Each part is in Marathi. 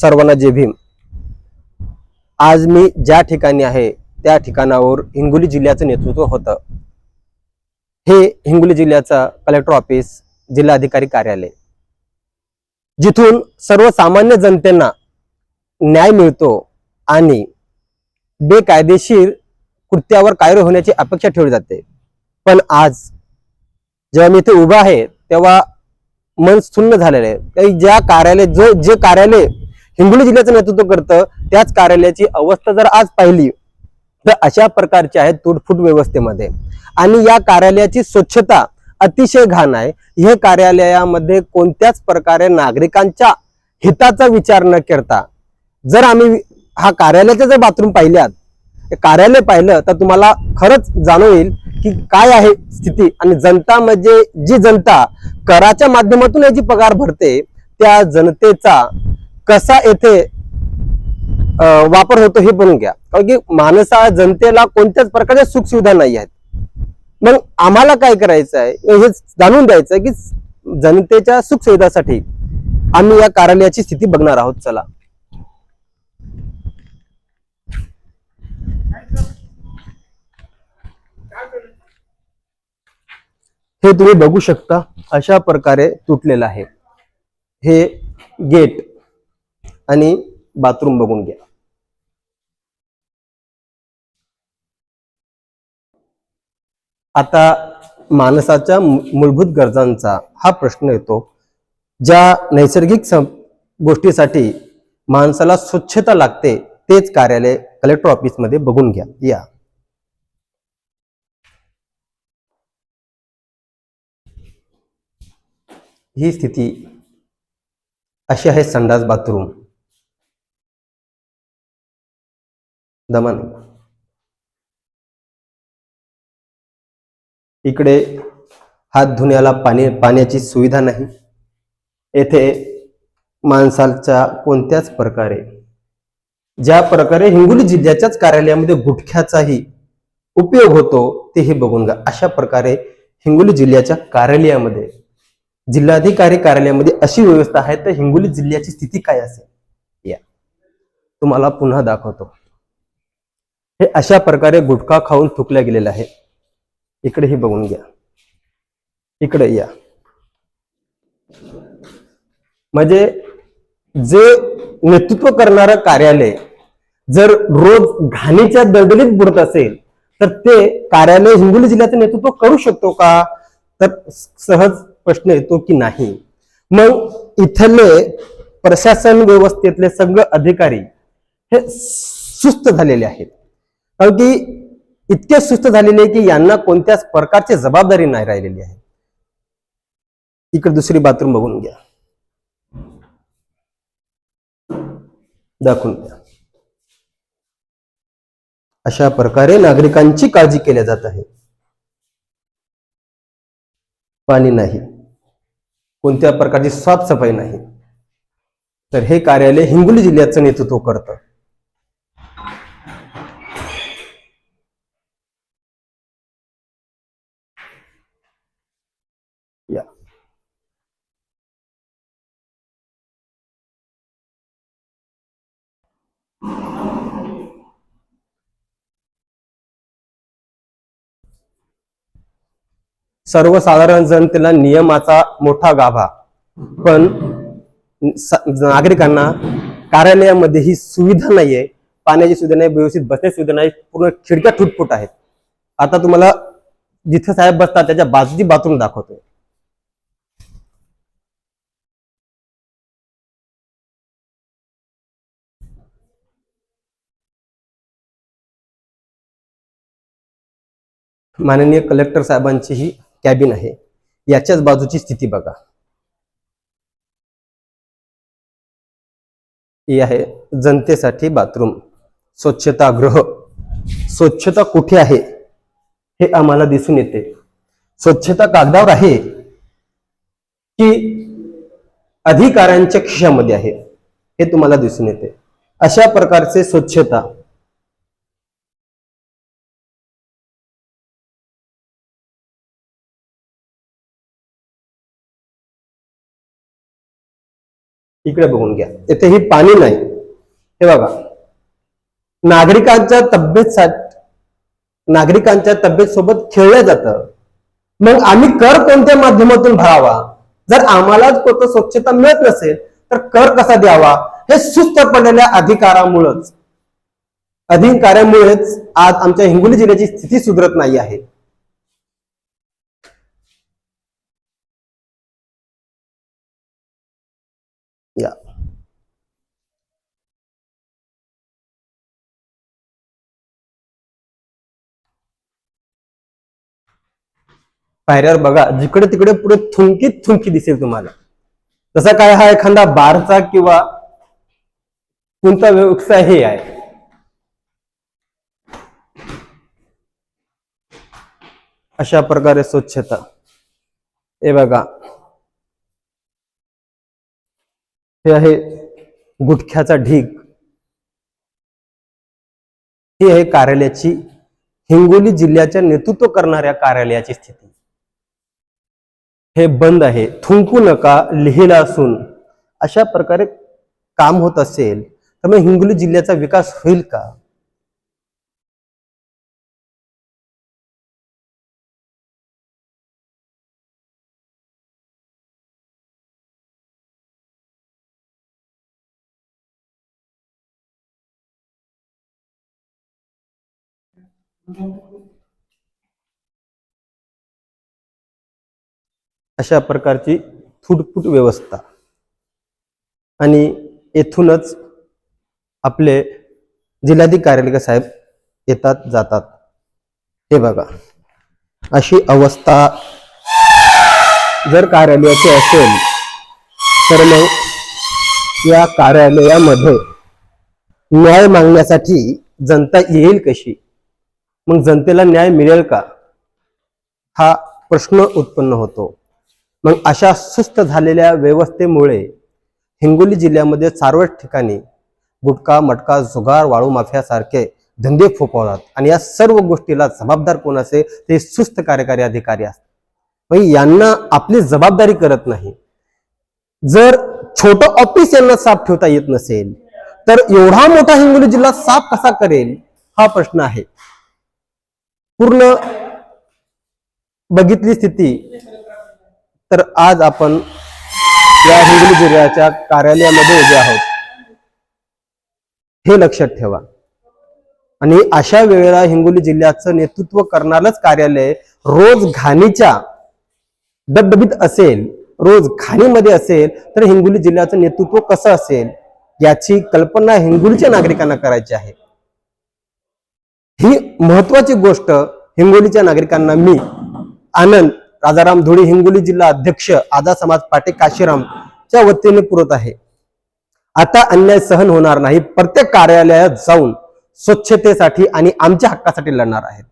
सर्वांना जय भीम. आज मी ज्या ठिकाणी आहे त्या ठिकाणावर हिंगोली जिल्ह्याचं नेतृत्व होतं. हे हिंगोली जिल्ह्याचा कलेक्टर ऑफिस जिल्हाधिकारी कार्यालय. जिथून सर्वसामान्य जनतेना न्याय मिळतो आणि बेकायदेशीर कृत्यावर कार्य होण्याची अपेक्षा ठेवली जाते. पण आज जेव्हा मी इथे उभा आहे तेव्हा मन सुन्न झालेलं आहे. ज्या कार्यालय जो जे कार्यालय हिंगोली जिल्ह्याचं नेतृत्व करतं त्याच कार्यालयाची अवस्था जर आज पाहिली तर अशा प्रकारची आहे तुटफूट व्यवस्थेमध्ये. आणि या कार्यालयाची स्वच्छता अतिशय घाण आहे. हे कार्यालयामध्ये कोणत्याच प्रकारे नागरिकांच्या हिताचा विचार न करता जर आम्ही हा कार्यालयाचे जर बाथरूम पाहिल्यात हे कार्यालय पाहिलं तर तुम्हाला खरंच जाणवेल की काय आहे स्थिती. आणि जनता म्हणजे जी जनता कराच्या माध्यमातून याची पगार भरते त्या जनतेचा कसा येथे वापर होतो हे पण घ्या. कारण की माणसा जनतेला कोणत्याच प्रकारच्या सुख सुविधा नाही आहेत. मग आम्हाला काय करायचं आहे? हे जाणून द्यायचं आहे की जनतेच्या सुख सुविधासाठी आम्ही या कार्यालयाची स्थिती बघणार आहोत. चला. हे तुम्ही बघू शकता अशा प्रकारे तुटलेलं आहे. हे गेट. आणि बाथरूम बघून घ्या. आता माणसाच्या मूलभूत गरजांचा हा प्रश्न येतो ज्या नैसर्गिक गोष्टीसाठी माणसाला स्वच्छता लागते तेच कार्यालय कलेक्टर ऑफिसमध्ये बघून घ्या. या. ही स्थिती अशी आहे संडास बाथरूम दमन. इकडे हात धुण्याला पाणी पाण्याची सुविधा नाही. येथे माणसाच्या कोणत्याच प्रकारे ज्या प्रकारे हिंगोली जिल्ह्याच्याच कार्यालयामध्ये गुटख्याचाही उपयोग होतो ते हे बघून घ्या. अशा प्रकारे हिंगोली जिल्ह्याच्या कार्यालयामध्ये जिल्हाधिकारी कार्यालयामध्ये अशी व्यवस्था आहे तर हिंगोली जिल्ह्याची स्थिती काय असेल? या. तुम्हाला पुन्हा दाखवतो. हे अशा प्रकारे गुटखा खाऊन थुकल्या गेलेलं आहे. इकडे हे बघून घ्या. इकडे या. म्हणजे जे नेतृत्व करणारं कार्यालय जर रोज घाणीच्या दलदलीत बुडत असेल तर ते कार्यालय हिंगोली जिल्ह्याचं नेतृत्व करू शकतो का? तर सहज प्रश्न येतो की नाही. मग इथले प्रशासन व्यवस्थेतले सगळे अधिकारी हे सुस्त झालेले आहेत. कारण की इतके सुस्त झालेले आहे की यांना कोणत्याच प्रकारची जबाबदारी नाही राहिलेली आहे. इकडे दुसरी बाथरूम बघून घ्या. दाखवून द्या. अशा प्रकारे नागरिकांची काळजी केल्या जात आहे. पाणी नाही. कोणत्या प्रकारची साफसफाई नाही. तर हे कार्यालय हिंगोली जिल्ह्याचं नेतृत्व करतं या सर्वसाधारण जनतेला नियमाचा मोठा गाभा. पण नागरिकांना कार्यालयामध्ये ही सुविधा नाहीये. पाण्याची सुविधा नाही व्यवस्थित बसण्याची सुविधा नाही पूर्ण खिडक्या ठुटफुट आहेत. आता तुम्हाला जिथे साहेब बसतात त्याच्या बाजूची बाथरूम दाखवतोय. माननीय कलेक्टर साहेबांची ही कॅबिन आहे. याच्याच बाजूची स्थिती बघा. ही आहे जनतेसाठी बाथरूम. स्वच्छतागृह स्वच्छता कुठे आहे? हे आम्हाला दिसून येते. स्वच्छता कागदावर आहे की अधिकाऱ्यांच्या खिशामध्ये आहे? हे तुम्हाला दिसून येते. अशा प्रकारचे स्वच्छता इकडे बघून घ्या. इथे ही पाणी नाही. हे बघा. नागरिकांच्या तब्येत नागरिकांच्या तब्येत सोबत खेळलं जातं. मग आम्ही कर कोणत्या माध्यमातून भरावा? जर आम्हालाच कोणतं स्वच्छता मिळत नसेल तर कर कसा द्यावा? हे सुस्त पडलेल्या अधिकारामुळेच. अधिकाऱ्यामुळेच आज आमच्या हिंगोली जिल्ह्याची स्थिती सुधरत नाही आहे. या पायऱ्यावर बघा जिकडे तिकडे पुढे थुंकीत थुंकी दिसेल तुम्हाला. तसा काय हा एखादा बारचा किंवा कोणता व्यवसाय हे आहे? अशा प्रकारे स्वच्छता. हे बघा. हे आहे गुटख्याचा ढीग. ही आहे कार्यालयाची हिंगोली जिल्ह्याच्या नेतृत्व करणाऱ्या कार्यालयाची स्थिती. हे बंद आहे. थुंकू नका लिहिलं असून. अशा प्रकारे काम होत असेल तर मग हिंगोली जिल्ह्याचा विकास होईल का? अशा प्रकारची फुटफुट व्यवस्था. आणि येथूनच आपले जिल्हाधिकारी कार्यालय साहेब येतात जातात. हे बघा. अशी अवस्था जर कार्यालयाची असेल तर मग या कार्यालयामध्ये न्याय मागण्यासाठी जनता येईल कशी? मग जनतेला न्याय मिळेल का? हा प्रश्न उत्पन्न होतो. मग अशा सुस्त झालेल्या व्यवस्थेमुळे हिंगोली जिल्ह्यामध्ये सर्वच ठिकाणी गुटखा मटका जुगार वाळू माफियासारखे धंदे फोपवतात आणि या सर्व गोष्टीला जबाबदार कोण असे ते सुस्त कार्यकारी अधिकारी असतात. मग यांना आपली जबाबदारी करत नाही. जर छोट ऑफिस यांना साफ ठेवता येत नसेल तर एवढा मोठा हिंगोली जिल्हा साफ कसा करेल? हा प्रश्न आहे. पूर्ण बघितली स्थिती. तर आज आपण या हिंगोली जिल्ह्याच्या कार्यालयामध्ये उभे आहोत. हे लक्षात ठेवा. आणि अशा वेळेला हिंगोली जिल्ह्याचं नेतृत्व करणारच कार्यालय रोज घाणीच्या दबदबीत असेल रोज घाणीमध्ये असेल तर हिंगोली जिल्ह्याचं नेतृत्व कसं असेल याची कल्पना हिंगोलीच्या नागरिकांना करायची आहे. ही महत्वाची गोष्ट हिंगोलीच्या नागरिकांना मी आनंद राजाराम धुळे हिंगोली जिल्हा अध्यक्ष आझाद समाज पाटे काशीरामच्या वतीने पुरत आहे. आता अन्याय सहन होणार नाही. प्रत्येक कार्यालयात जाऊन स्वच्छतेसाठी आणि आमच्या हक्कासाठी लढणार आहेत.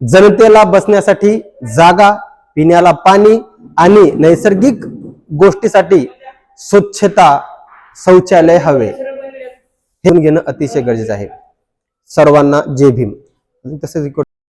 जनतेला बसण्यासाठी जागा पिण्याला पाणी आणि नैसर्गिक गोष्टीसाठी स्वच्छता शौचालय हवे. हे घेणं अतिशय गरजेचं आहे. सर्वांना जय भीम. Entonces,